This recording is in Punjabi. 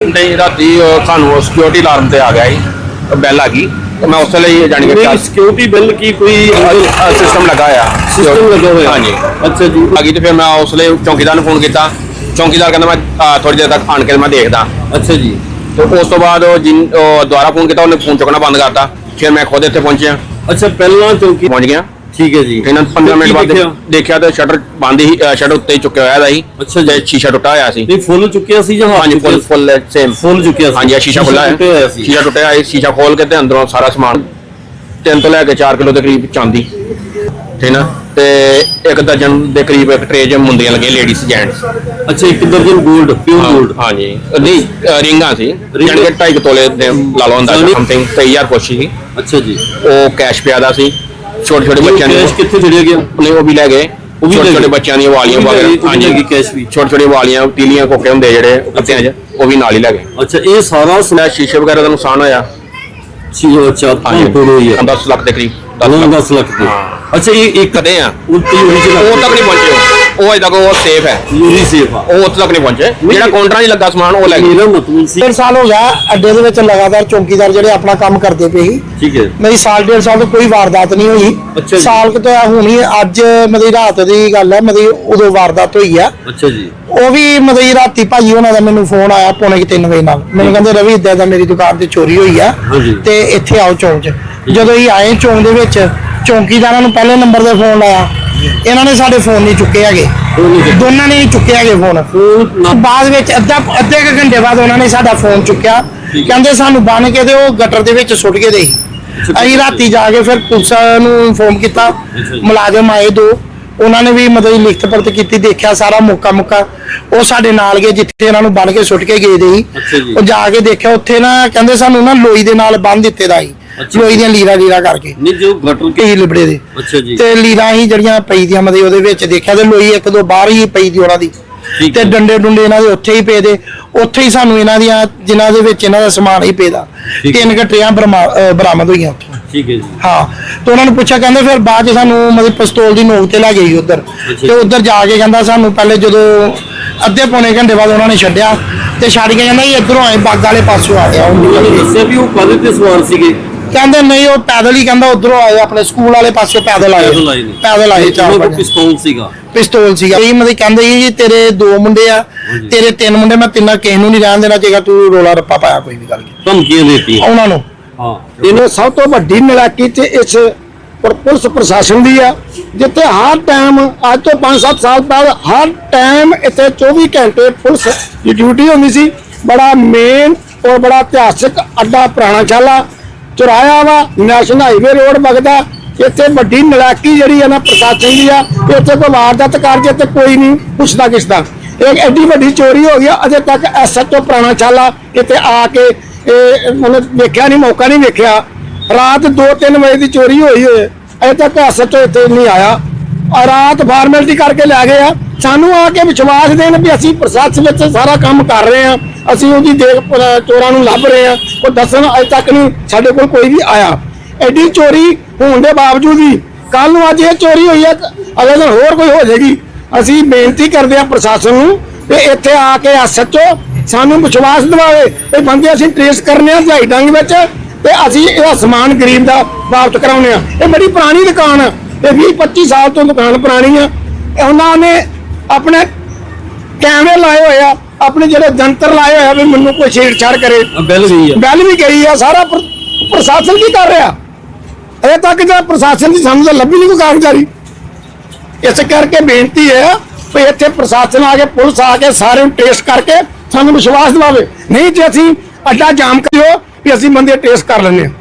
ਨਹੀਂ ਰਾਤੀ ਉਹ ਸਾਨੂੰ ਸਿਕਿਉਰਿਟੀ ਅਲਾਰਮ ਤੇ ਆ ਗਿਆ ਜੀ ਬੈਲ ਆ ਗਈ। ਤੇ ਮੈਂ ਉਸ ਲਈ ਜਾਣੀ ਕਿ ਸਿਕਿਉਰਿਟੀ ਬਿੱਲ ਕੀ ਕੋਈ ਸਿਸਟਮ ਲੱਗਾ ਆ ਸਿਸਟਮ ਲੱਗਾ ਹੋਇਆ। ਹਾਂਜੀ। ਅੱਛਾ ਜੀ। ਆ ਗਈ ਤੇ ਫਿਰ ਮੈਂ ਉਸ ਲਈ ਚੌਕੀਦਾਰ ਨੂੰ ਫੋਨ ਕੀਤਾ। ਚੌਕੀਦਾਰ ਕਹਿੰਦਾ ਮੈਂ ਥੋੜੀ ਦੇਰ ਤੱਕ ਆਣ ਕੇ ਮੈਂ ਦੇਖਦਾ। ਅੱਛਾ ਜੀ। ਤੇ ਉਸ ਤੋਂ ਬਾਅਦ ਉਹ ਜਿਨ ਦੁਬਾਰਾ ਫੋਨ ਕੀਤਾ ਉਹਨੇ ਫੋਨ ਚੁੱਕਣਾ ਬੰਦ ਕਰਤਾ। ਫਿਰ ਮੈਂ ਖੁਦ ਇੱਥੇ ਪਹੁੰਚਿਆ। ਅੱਛਾ ਪਹਿਲਾਂ ਚੌਕੀ ਪਹੁੰਚ ਗਿਆ। ਠੀਕ ਹੈ ਜੀ। ਇਹਨਾਂ 15 ਮਿੰਟ ਬਾਅਦ ਦੇਖਿਆ? ਤੇ ਸ਼ਟਰ ਬੰਦ ਹੀ ਸ਼ਟਰ ਉੱਤੇ ਹੀ ਚੁੱਕਿਆ ਹੋਇਆ ਸੀ ਅੱਛਾ ਜੀ। ਸ਼ੀਸ਼ਾ ਟੁੱਟਾ ਹੋਇਆ ਸੀ। ਨਹੀਂ ਫੁੱਲ ਚੁੱਕਿਆ ਸੀ ਜਾਂ ਹਾਂਜੀ ਫੁੱਲ ਫੁੱਲ ਸੇਮ ਫੁੱਲ ਚੁੱਕਿਆ ਸੀ। ਹਾਂਜੀ ਸ਼ੀਸ਼ਾ ਖੁੱਲਾ ਹੋਇਆ ਹੈ ਸ਼ੀਸ਼ਾ ਟੁੱਟਿਆ ਹੈ ਸ਼ੀਸ਼ਾ ਖੋਲ ਕੇ ਤੇ ਅੰਦਰੋਂ ਸਾਰਾ ਸਮਾਨ ਤਿੰਨ ਤੋਂ ਲੈ ਕੇ 4 ਕਿਲੋ ਦੇ ਕਰੀਬ ਚਾਂਦੀ। ਠੀਕ ਨਾ? ਤੇ ਇੱਕ ਦਰਜਨ ਦੇ ਕਰੀਬ ਇੱਕ ਟਰੇ ਚ ਮੁੰਦੀਆਂ ਲੱਗੀਆਂ ਲੇਡੀਜ਼ ਜੈਂਟਸ ਅੱਛਾ ਇੱਕ ਦਰਜਨ 골ਡ ਪਿਓਰ 골ਡ ਹਾਂਜੀ ਨਹੀਂ ਰਿੰਗਾਂ ਸੀ। ਕਿ 2.5 ਤੋਲੇ ਦੇ ਲਾ ਲਓ ਅੰਦਾਜ਼ਾ। ਸਮਥਿੰਗ 23000 ਕੁਛ ਸੀ। ਅੱਛਾ ਜੀ। ਉਹ ਕੈਸ਼ ਪਿਆ ਦਾ ਸੀ। ਛੋਟੇ ਛੋਟੇ ਬੱਚਿਆਂ ਕੈਸ਼ ਨੇ ਕਿੱਥੇ ਚੜਿਆ ਗਿਆ? ਉਹਨੇ ਉਹ ਵੀ ਲੈ ਗਏ। ਉਹ ਵੀ ਛੋਟੇ। ਬੱਚਿਆਂ ਦੀਆਂ ਵਾਲੀਆਂ ਵਗੈਰਾ। ਲੈ ਗਏ ਕੈਸ਼ ਵੀ। ਛੋਟੇ ਛੋਟੇ ਵਾਲੀਆਂ ਪੀਲੀਆਂ ਕੋਕੇ ਹੁੰਦੇ ਜਿਹੜੇ ਪੱਤਿਆਂ 'ਚ ਉਹ ਵੀ ਨਾਲ ਹੀ ਲੈ ਗਏ। ਅੱਛਾ ਇਹ ਸਾਰਾ ਮੈਂ ਸ਼ੀਸ਼ੇ ਵਗੈਰਾ ਦਾ ਨੁਕਸਾਨ ਹੋਇਆ। ਚੀਓ ਅੱਛਾ ਤੋਂ ਹੋਈ ਹੈ। 10 ਲੱਖ ਦੇ ਕਰੀਬ 10 10 ਲੱਖ। 10 ਲੱਖ ਦੀ। ਹਾਂ। ਅੱਛਾ ਇਹ ਇੱਕ ਕਦੇ ਆ? ਉੱਤੇ ਓਰੀਜਨਲ ਉਹ ਤੱਕ ਨਹੀਂ ਪਹੁੰਚੇ ਉਹ। ਅਜੇ ਤੱਕ ਉਹ ਸੇਫ ਹੈ। ਯੂਰੀ ਸੇਫ ਆ। ਉਹ ਉੱਥੇ ਤੱਕ ਨਹੀਂ ਪਹੁੰਚੇ। ਜਿਹੜਾ ਕਾਊਂਟਰਾਂ 'ਚ ਲੱਗਾ ਸਮਾਨ ਉਹ ਲੈ ਗਏ। ਮੇਰਾ ਮਤਲਬ ਸੀ। ਡੇਢ ਸਾਲ ਹੋ ਗਿਆ ਅੱਡੇ ਦੇ ਵਿੱਚ ਲਗਾਤਾਰ ਚੌਕੀਦਾਰ ਜਿਹੜੇ ਆਪਣਾ ਕੰਮ ਕਰਦੇ ਪਏ ਸੀ। ਠੀਕ ਹੈ। ਮੇਰੀ ਸਾਲ ਡੇਢ ਸਾਲ ਤੋਂ ਕੋਈ ਵਾਰਦਾਤ ਨਹੀਂ ਹੋਈ। ਜੀ। ਸਾਲ ਕੁ ਤੋਂ ਹੁਣੀ ਅੱਜ ਮੇਰੀ ਰਾਤ ਦੀ ਗੱਲ ਹੈ ਮੇਰੀ ਉਦੋਂ ਵਾਰਦਾਤ ਹੋਈ ਆ। ਅੱਛਾ ਜੀ। ਉਹ ਵੀ ਮਤਲਬ ਰਾਤੀ ਭਾਜੀ ਉਹਨਾਂ ਦਾ ਮੈਨੂੰ ਫੋਨ ਆਇਆ ਪੌਣੇ 3 ਵਜੇ ਨਾਲ। ਮੈਨੂੰ ਕਹਿੰਦੇ ਰਵੀ ਇਦਾਂ ਦਾ ਮੇਰੀ ਦੁਕਾਨ ਤੇ ਚੋਰੀ ਹੋਈ ਆ। ਹਾਂਜੀ। ਤੇ ਇੱਥੇ ਆਓ ਚੌਂਕ 'ਚ। ਜਦੋਂ ਹੀ ਆਏ ਚੌਂਕ ਦੇ ਵਿੱਚ ਚੌਂਕੀਦਾਰਾਂ ਨੂੰ ਪਹਿਲੇ ਨੰਬਰ ਤੇ ਫੋਨ ਲਾਇਆ। ਇਹਨਾਂ ਨੇ ਸਾਡੇ ਫੋਨ ਨਹੀਂ ਚੁੱਕੇ ਹੈਗੇ। ਫੋਨ। ਦੋਨਾਂ ਨੇ ਨਹੀਂ ਚੁੱਕੇ ਹੈਗੇ ਫੋਨ। ਫੋਨ ਬਾਅਦ ਵਿੱਚ ਅੱਧਾ ਅੱਧੇ ਕੁ ਘੰਟੇ ਬਾਅਦ ਉਹਨਾਂ ਨੇ ਸਾਡਾ ਫੋਨ ਚੁੱਕਿਆ। ਕਹਿੰਦੇ ਸਾਨੂੰ ਬੰਨ ਕੇ ਤੇ ਉਹ ਗਟਰ ਦੇ ਵਿੱਚ ਸੁੱਟ ਕੇ ਦੇ। ਅਸੀਂ ਰਾਤੀ ਜਾ ਕੇ ਫਿਰ ਪੁਲਿਸ ਨੂੰ ਇਨਫੋਰਮ ਕੀਤਾ। ਮੁਲਾਜ਼ਮ ਆਏ ਦੋ। ਉਹਨਾਂ ਨੇ ਵੀ ਮਤਲਬ ਲਿਖਤ ਪੜਤ ਕੀਤੀ ਦੇਖਿਆ ਸਾਰਾ ਮੁੱਕਾ ਮੁੱਕਾ ਉਹ ਸਾਡੇ ਨਾਲ ਗਏ ਜਿੱਥੇ ਇਹਨਾਂ ਨੂੰ ਬੰਨ ਕੇ ਸੁੱਟ ਕੇ ਗਏ ਦੇ ਸੀ। ਉਹ ਜਾ ਕੇ ਦੇਖਿਆ ਉੱਥੇ ਨਾ ਕਹਿੰਦੇ ਸਾਨੂੰ ਨਾ ਲੋਈ ਦੇ ਨਾਲ ਬੰਨ ਦਿੱਤੇ ਦਾ ਸੀ। ਲੋਈ ਦੀਆਂ ਲੀਰਾ ਲੀਰਾ ਕਰਕੇ। ਨਹੀਂ ਜੋ ਗਟਰ ਕੇ ਲਿਬੜੇ ਦੇ। ਅੱਛਾ ਜੀ। ਤੇ ਲੀਰਾਂ ਹੀ ਜਿਹੜੀਆਂ ਪਈ ਦੀਆਂ ਮਤਲਬ ਉਹਦੇ ਵਿੱਚ ਦੇਖਿਆ ਤੇ ਲੋਈ ਇੱਕ ਦੋ ਬਾਹਰ ਹੀ ਪਈ ਦੀ ਉਹਨਾਂ ਦੀ। ਤੇ। ਡੰਡੇ ਡੁੰਡੇ ਇਹਨਾਂ ਦੇ ਉੱਥੇ ਹੀ ਪਏ ਦੇ। ਉੱਥੇ ਹੀ ਸਾਨੂੰ ਇਹਨਾਂ ਦੀਆਂ ਜਿਨ੍ਹਾਂ ਦੇ ਵਿੱਚ ਇਹਨਾਂ ਦਾ ਸਮਾਨ ਹੀ ਪਏਦਾ ਠੀਕ ਹੈ। ਤਿੰਨ ਘਟਰੀਆਂ ਬਰਾਮਦ ਹੋਈਆਂ ਉੱਥੋਂ। ਠੀਕ ਹੈ ਜੀ। ਹਾਂ ਤੇ ਉਹਨਾਂ ਨੂੰ ਪੁੱਛਿਆ ਕਹਿੰਦੇ ਫਿਰ ਬਾਅਦ ਚ ਸਾਨੂੰ ਮਤਲਬ ਪਿਸਤੌਲ ਦੀ ਨੋਕ ਤੇ ਲੈ ਗਈ ਉਧਰ। ਤੇ ਉਧਰ ਜਾ ਕੇ ਕਹਿੰਦਾ ਸਾਨੂੰ ਪਹਿਲੇ ਜਦੋਂ ਅੱਧੇ ਪੌਣੇ ਘੰਟੇ ਬਾਅਦ ਉਹਨਾਂ ਨੇ ਛੱਡਿਆ ਤੇ ਛੱਡ ਕੇ ਕਹਿੰਦਾ ਇਹ ਇਧਰੋਂ ਆਏ ਬਾਗ ਵਾਲੇ ਪਾਸੋਂ ਆ ਗਿਆ। ਉਹ ਉਹਨਾਂ ਨੇ। ਦੱਸਿਆ ਵੀ ਉਹ ਕਾਹਦੇ ਤੇ ਸਵਾਰ ਸੀਗੇ? ਕਹਿੰਦੇ ਨਹੀਂ ਉਹ ਪੈਦਲ ਹੀ ਕਹਿੰਦਾ ਉਧਰੋਂ ਆਏ ਆਪਣੇ ਸਕੂਲ ਵਾਲੇ ਪਾਸੋਂ ਪੈਦਲ ਆਏ। ਪੈਦਲ ਆਏ ਨੇ। ਪੈਦਲ ਆਏ ਚਾਰ ਉਹਨਾਂ ਕੋਲ ਪੰਜ। ਪਿਸਤੌਲ ਸੀਗਾ। ਪਿਸਤੌਲ ਸੀਗਾ। ਇਹ ਮਤਲਬ ਕਹਿੰਦੇ ਸੀ ਜੀ ਤੇਰੇ ਦੋ ਮੁੰਡੇ ਆ। ਤੇਰੇ ਤਿੰਨ ਮੁੰਡੇ ਮੈਂ ਤਿੰਨਾਂ ਕਿਸੇ ਨੂੰ ਨਹੀਂ ਰਹਿਣ ਦੇਣਾ ਚਾਹੀਦਾ ਤੂੰ ਰੋਲਾ ਰੱਪਾ ਪਾਇਆ ਕੋਈ ਵੀ ਗੱਲ ਨਹੀਂ। ਧਮਕੀਆਂ ਦੇਤੀਆਂ। ਉਹਨਾਂ ਨੂੰ। ਹਾਂ। ਇਹਨੇ ਸਭ ਤੋਂ ਵੱਡੀ ਨਲਾਇਕੀ ਤੇ ਇਸ ਪਰ- ਪੁਲਿਸ ਪ੍ਰਸ਼ਾਸਨ ਦੀ ਆ, ਜਿੱਥੇ ਹਰ ਟਾਈਮ ਅੱਜ ਤੋਂ 5-7 ਸਾਲ ਪਹਿਲਾਂ ਹਰ ਟਾਈਮ ਇੱਥੇ 24 ਘੰਟੇ ਪੁਲਿਸ ਦੀ ਡਿਊਟੀ ਹੁੰਦੀ ਸੀ। ਬੜਾ ਮੇਨ ਔਰ ਬੜਾ ਇਤਿਹਾਸਿਕ ਅੱਡਾ ਪੁਰਾਣਾ ਚਾਲਾ ਚੁਰਾਇਆ ਵਾ ਨੈਸ਼ਨਲ ਹਾਈਵੇ ਰੋਡ ਵਗਦਾ। ਇੱਥੇ ਵੱਡੀ ਨਲਾਇਕੀ ਜਿਹੜੀ ਆ ਨਾ ਪ੍ਰਸ਼ਾਸਨ ਦੀ ਆ ਇੱਥੇ ਕੋਈ ਵਾਰਦਾਤ ਕਰ ਜੇ ਤੇ ਕੋਈ ਨਹੀਂ ਪੁੱਛਦਾ ਕਿਸਦਾ ਇੱਕ ਐਡੀ ਵੱਡੀ ਚੋਰੀ ਹੋ ਗਈ ਅਜੇ ਤੱਕ ਐਸਐਚਓ ਪੁਰਾਣਾ ਚਾਲਾ ਇੱਥੇ ਆ ਕੇ ਇਹ ਮਤਲਬ ਵੇਖਿਆ ਨਹੀਂ ਮੌਕਾ ਨਹੀਂ ਵੇਖਿਆ। ਰਾਤ 2-3 ਵਜੇ ਦੀ ਚੋਰੀ ਹੋਈ ਹੋਏ ਅਜੇ ਤੱਕ ਐਸਐਚਓ ਇੱਥੇ ਨਹੀਂ ਆਇਆ। ਆ ਰਾਤ ਫਾਰਮੈਲਿਟੀ ਕਰਕੇ ਲੈ ਗਏ ਆ। ਸਾਨੂੰ ਆ ਕੇ ਵਿਸ਼ਵਾਸ ਦੇਣ ਵੀ ਅਸੀਂ ਪ੍ਰਸ਼ਾਸਨ ਵਿੱਚ ਸਾਰਾ ਕੰਮ ਕਰ ਰਹੇ ਆ। ਅਸੀਂ ਉਹਦੀ ਦੇਖ ਚੋਰਾਂ ਨੂੰ ਲੱਭ ਰਹੇ ਆ। ਉਹ ਦੱਸਣ ਅਜੇ ਤੱਕ ਨਹੀਂ ਸਾਡੇ ਕੋਲ ਕੋਈ ਵੀ ਆਇਆ। ਐਡੀ ਚੋਰੀ ਹੋਣ ਦੇ ਬਾਵਜੂਦ ਵੀ ਕੱਲ ਨੂੰ ਅੱਜ ਇਹ ਚੋਰੀ ਹੋਈ ਹੈ ਅਗਰ ਹੋਰ ਕੋਈ ਹੋ ਜਾਏਗੀ। ਅਸੀਂ ਬੇਨਤੀ ਕਰਦੇ ਆ ਪ੍ਰਸ਼ਾਸਨ ਨੂੰ ਕਿ ਇੱਥੇ ਆ ਕੇ ਐਸਐਚਓ ਸਾਨੂੰ ਵਿਸ਼ਵਾਸ ਦਿਵਾਵੇ ਇਹ ਬੰਦੇ ਅਸੀਂ ਟ੍ਰੇਸ ਕਰਨੇ ਆ ਦਿਹਾੜੀ ਡੰਗ ਵਿੱਚ ਤੇ ਅਸੀਂ ਇਹਦਾ ਸਮਾਨ ਗਰੀਬ ਦਾ ਵਾਪਸ ਕਰਾਉਨੇ ਆ। ਇਹ ਬੜੀ ਪੁਰਾਣੀ ਦੁਕਾਨ ਆ। ਇਹ 20 25 ਸਾਲ ਤੋਂ ਦੁਕਾਨ ਪੁਰਾਣੀ ਆ। ਇਹ ਉਹਨਾਂ ਨੇ ਆਪਣੇ ਕੈਮਰੇ ਲਾਏ ਹੋਏ ਆ। ਆਪਣੇ ਜਿਹੜੇ ਜੰਤਰ ਲਾਏ ਹੋਏ ਆ ਵੀ ਮੈਨੂੰ ਕੋਈ ਛੇੜਛਾੜ ਕਰੇ। ਬੈਲ ਗਈ ਆ। ਗੱਲ ਵੀ ਗਈ ਆ। ਸਾਰਾ ਪ੍ਰ- ਪ੍ਰਸ਼ਾਸਨ ਕੀ ਕਰ ਰਿਹਾ? ਅਜੇ ਤੱਕ ਜਿਹੜਾ ਪ੍ਰਸ਼ਾਸਨ ਦੀ ਸਾਨੂੰ ਤਾਂ ਲੱਭੀ ਨਹੀਂ ਕੋਈ ਕਾਗਜ਼ਾਰੀ ਇਸ ਕਰਕੇ ਬੇਨਤੀ ਹੈ ਵੀ ਇੱਥੇ ਪ੍ਰਸ਼ਾਸਨ ਆ ਕੇ ਪੁਲਿਸ ਆ ਕੇ ਸਾਰੇ ਨੂੰ ਟੈਸਟ ਕਰਕੇ ਸਾਨੂੰ ਵਿਸ਼ਵਾਸ ਦਿਵਾਵੇ। ਨਹੀਂ ਤੇ ਅਸੀਂ ਅੱਡਾ ਜਾਮ ਕਰਿਓ ਵੀ ਅਸੀਂ ਬੰਦੇ ਟੇਸਟ ਕਰ ਲੈਂਦੇ ਹਾਂ।